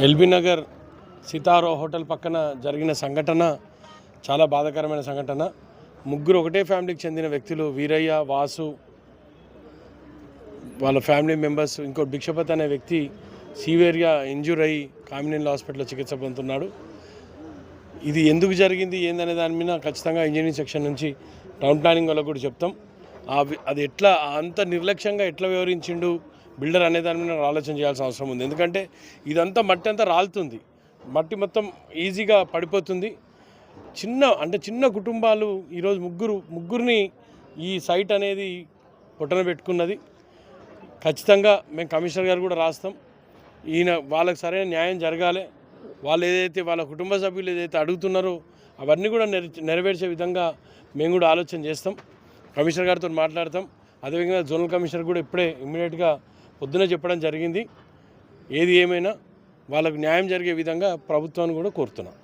LB Nagar సితారో hotel పక్కన జరిగిన సంఘటన చాలా బాధాకరమైన సంఘటన. ముగ్గురు ఒకటే ఫ్యామిలీకి చెందిన వ్యక్తులు వీరయ్య వాసు వాళ్ళ ఫ్యామిలీ మెంబర్స్ ఇంకో భిక్షపతి అనే వ్యక్తి సీవియర్గా ఇంజూర్ అయ్యి కామినేని హాస్పిటల్లో చికిత్స పొందుతున్నాడు. ఇది ఎందుకు జరిగింది ఏందనే దాని మీద ఖచ్చితంగా ఇంజనీరింగ్ సెక్షన్ నుంచి టౌన్ ప్లానింగ్ వాళ్ళకు కూడా చెప్తాం. అది ఎట్లా అంత నిర్లక్ష్యంగా ఎట్లా వివరించిండు బిల్డర్ అనే దాని మీద ఆలోచన చేయాల్సిన అవసరం ఉంది. ఎందుకంటే ఇదంతా మట్టి అంతా రాలుతుంది. మట్టి మొత్తం ఈజీగా పడిపోతుంది. చిన్న అంటే చిన్న కుటుంబాలు ఈరోజు ముగ్గురు ముగ్గురిని ఈ సైట్ అనేది పొట్టన పెట్టుకున్నది. ఖచ్చితంగా మేము కమిషనర్ గారు కూడా రాస్తాం. ఈయన వాళ్ళకి సరైన న్యాయం జరగాలి. వాళ్ళు ఏదైతే వాళ్ళ కుటుంబ సభ్యులు ఏదైతే అడుగుతున్నారో అవన్నీ కూడా నెరవేర్చే విధంగా మేము కూడా ఆలోచన చేస్తాం. కమిషనర్ గారితో మాట్లాడతాం. అదేవిధంగా జోనల్ కమిషనర్ కూడా ఇప్పుడే ఇమ్మీడియట్గా పొద్దున చెప్పడం జరిగింది. ఏది ఏమైనా వాళ్ళకు న్యాయం జరిగే విధంగా ప్రభుత్వాన్ని కూడా కోరుతున్నాం.